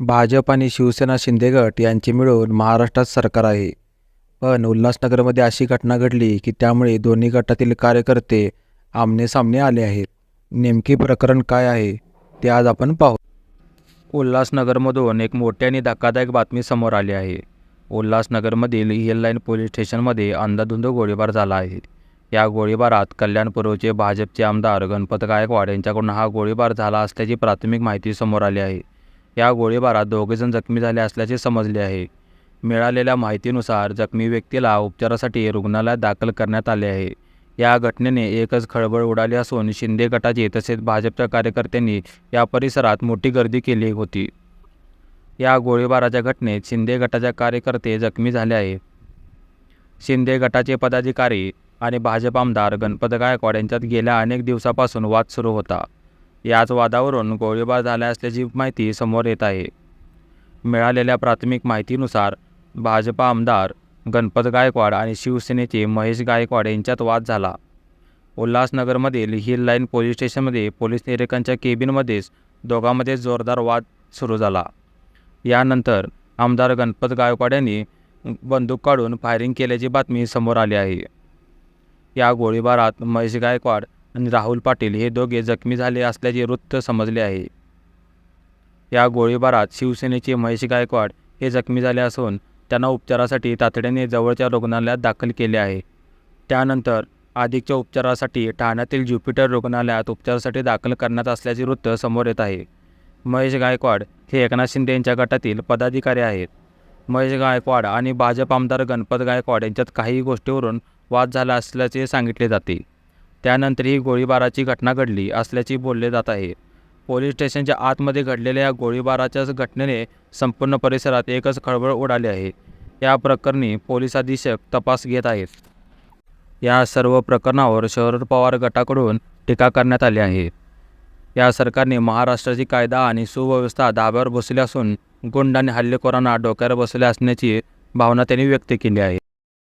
भाजप आणि शिवसेना शिंदे गट यांचे मिळून महाराष्ट्रात सरकार आहे. पण उल्हासनगरमध्ये अशी घटना घडली की त्यामुळे दोन्ही गटातील कार्यकर्ते आमनेसामने आले आहेत. नेमके प्रकरण काय आहे ते आज आपण पाहू. उल्हासनगरमधून एक मोठी आणि धक्कादायक बातमी समोर आली आहे. उल्हासनगरमधील हिल लाईन पोलीस स्टेशनमध्ये अंधाधुंद गोळीबार झाला आहे. या गोळीबारात कल्याणपूर्वचे भाजपचे आमदार गणपत गायकवाड यांच्याकडून हा गोळीबार झाला असल्याची प्राथमिक माहिती समोर आली आहे. या गोळीबारात दोघेजण जखमी झाले असल्याचे समजले आहे. मिळालेल्या माहितीनुसार जखमी व्यक्तीला उपचारासाठी रुग्णालयात दाखल करण्यात आले आहे. या घटनेने एकच खळबळ उडाली असून शिंदे गटाचे तसेच भाजपच्या कार्यकर्त्यांनी या परिसरात मोठी गर्दी केली होती. या गोळीबाराच्या घटनेत शिंदे गटाच्या कार्यकर्ते जखमी झाले आहेत. शिंदे गटाचे पदाधिकारी आणि भाजप आमदार गणपत गायकवाड यांच्यात गेल्या अनेक दिवसापासून वाद सुरू होता. याच वादावरून गोळीबार झाला असल्याची माहिती समोर येत आहे. मिळालेल्या प्राथमिक माहितीनुसार भाजपा आमदार गणपत गायकवाड आणि शिवसेनेचे महेश गायकवाड यांच्यात वाद झाला. उल्हासनगरमधील हिल लाईन पोलीस स्टेशनमध्ये पोलीस निरीक्षकांच्या केबिनमध्येच दोघांमध्ये जोरदार वाद सुरू झाला. यानंतर आमदार गणपत गायकवाड यांनी बंदूक काढून फायरिंग केल्याची बातमी समोर आली आहे. या गोळीबारात महेश गायकवाड आणि राहुल पाटील हे दोघे जखमी झाले असल्याचे वृत्त समजले आहे. या गोळीबारात शिवसेनेचे महेश गायकवाड हे जखमी झाले असून त्यांना उपचारासाठी तातडीने जवळच्या रुग्णालयात दाखल केले आहे. त्यानंतर अधिकच्या उपचारासाठी ठाण्यातील ज्युपिटर रुग्णालयात उपचारासाठी दाखल करण्यात असल्याचे वृत्त समोर येत आहे. महेश गायकवाड हे एकनाथ शिंदे यांच्या गटातील पदाधिकारी आहेत. महेश गायकवाड आणि भाजप आमदार गणपत गायकवाड यांच्यात काही गोष्टीवरून वाद झाला असल्याचे सांगितले जाते. त्यानंतर ही गोळीबाराची घटना घडली असल्याचे बोलले जात आहे. पोलीस स्टेशनच्या आतमध्ये घडलेल्या या गोळीबाराच्या घटनेने संपूर्ण परिसरात एकच खळबळ उडाली आहे. या प्रकरणी पोलीस अधीक्षक तपास घेत आहेत. या सर्व प्रकरणावर शरद पवार गटाकडून टीका करण्यात आली आहे. या सरकारने महाराष्ट्राची कायदा आणि सुव्यवस्था धाब्यावर बसली असून गुंड आणि हल्लेखोरांना डोक्यावर बसले असण्याची भावना त्यांनी व्यक्त केली आहे.